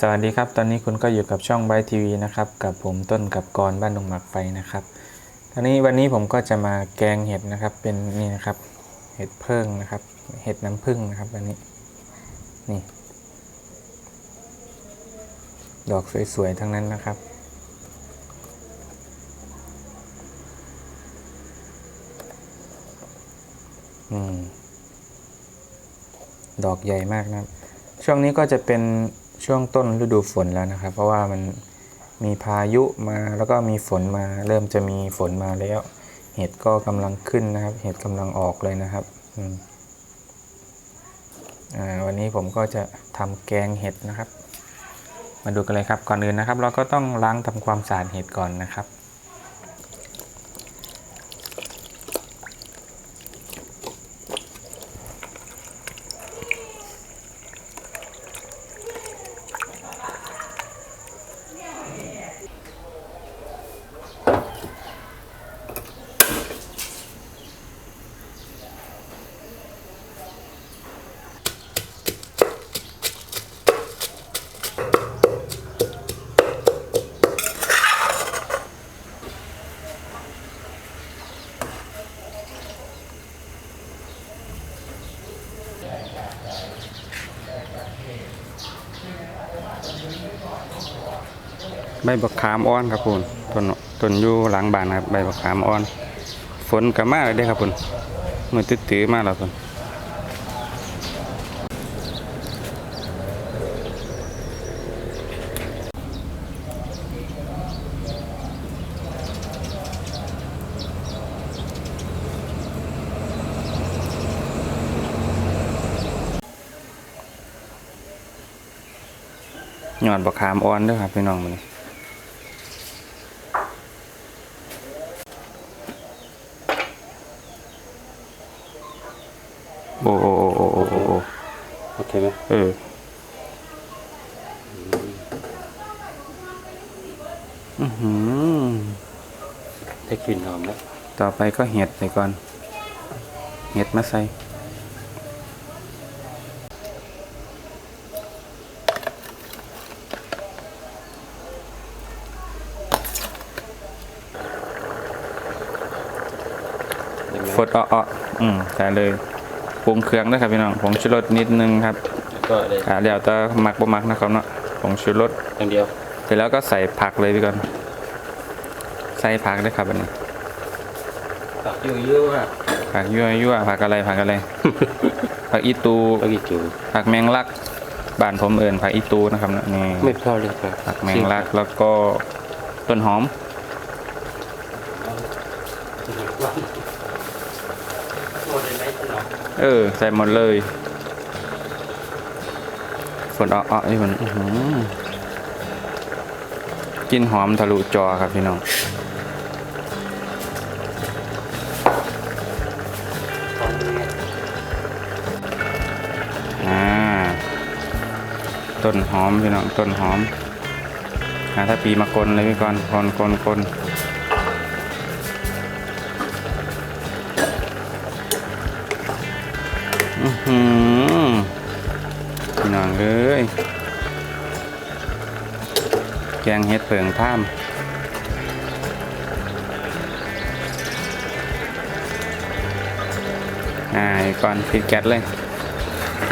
สวัสดีครับ ตอนนี้คุณก็อยู่กับช่องไบทีวีนะครับ กับผมต้นกับกรบ้านดงหมักไฟนะครับตอนนี้วันนี้ผมก็จะมาแกงเห็ดนะครับ เป็นนี่นะครับ เห็ดเพิ่งนะครับ เห็ดน้ำผึ้งนะครับอันนี้ นี่ ดอกสวยๆ ทั้งนั้นนะครับ อืม ดอกใหญ่มากนะ ช่วงนี้ก็จะเป็น ช่วงต้นฤดูฝนแล้วนะครับ เพราะว่ามันมีพายุมาแล้วก็มีฝนมา เริ่มจะมีฝนมาแล้ว เห็ดก็กำลังขึ้นนะครับ เห็ดกำลังออกเลยนะครับวันนี้ผมก็จะทำแกงเห็ดนะครับ มาดูกันเลยครับก่อนอื่นนะครับ เราก็ต้องล้างทำความสะอาดเห็ดก่อนนะครับ ใบบักขามอ่อนครับคุณต้นต้นอยู่หลังบ้านครับใบบักขามอ่อน ฝนก็มาเลยเด้ครับคุณมือตื้อมากแล้วคุณยอดบักขามอ่อนด้วยครับพี่น้องมัน โอ้โอ้โอ้โอ้โอ้โอ้โอ้โอเคไหมเอออือหือได้กลิ่นหอมแล้วต่อไปก็เห็ดใส่ก่อน เห็ดมาใส่ยังไงฟดอ้อๆอืมใส่เลย ปรุงเครื่องด้วยครับพี่น้องผงชูรสนิดนึงครับแล้วก็เลยอ่าเดี๋ยวจะหมักบ่หมักนะครับเนาะผงชูรสอย่างเดียวเสร็จแล้วก็ใส่ผักเลยพี่ก่อน ใส่ผักด้วยครับอันนี้ตักเยอะๆว่าผักยั่วยั่วผักอะไรผักอะไร ผักอีตูแล้วกี่จูผักแมงลักบ้านผมเอิญผักอีตูนะครับนะนี่ไม่พอเลยครับผักแมงลักแล้วก็ต้นหอม เออ ใส่หมดเลยฝนอ้อๆนี่มันกินหอมทะลุจอครับพี่น้องอ่าต้นหอมพี่น้องต้นหอมหาถ้าปีมากลเลยพี่ก่อนคนคนค แกงเห็ดเผิงท่ามอ่าก่อนปิดแก๊สเลย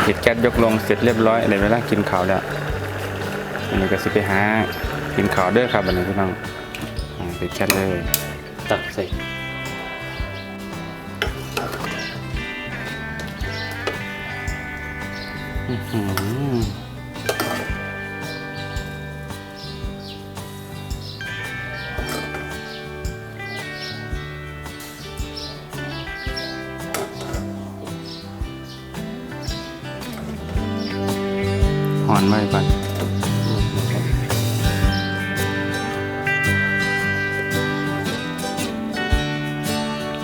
ปิดแก๊สยกลงเสร็จเรียบร้อยเดี๋ยวเวลากินข้าวแล้วอันนี้ก็สิไปหากินข้าวเด้อครับอันนี้พี่น้องอ่าปิดแก๊สเลย ตักใส่อื้อ หอนไว้ก่อน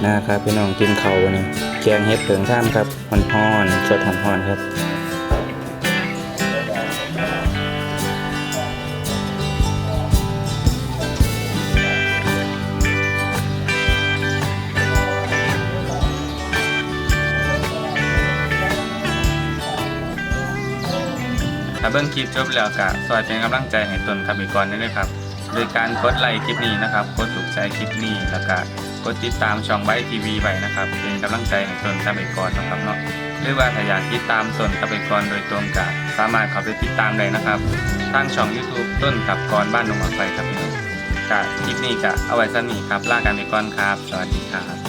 นะครับพี่น้องกินเขาววันนี้แกงเห็ดเผิงท่ามครับหอนฮ้อนสดหอนฮ้อนครับ เบิ้งคลิปจบแล้วก็ซอยเป็นกำลังใจให้ตนกับอีกก่อนได้เลยครับ โดยการกดไลค์คลิปนี้นะครับกดถูกใจคลิปนี้แล้วก็กดติดตามช่องไวทีวีไว้นะครับ เป็นกำลังใจให้ตนกับอีกก่อนนะครับเนาะหรือว่าถ้าอยากติดตามตนกับอีกก่อนโดยตรงก็สามารถเข้าไปติดตามได้นะครับทางช่อง YouTube ต้นกับกรบ้านหนองหมากไฟครับพี่น้องกะคลิปนี้กะเอาไว้สั้นนี้ครับลากันไปก่อนครับ สวัสดีครับ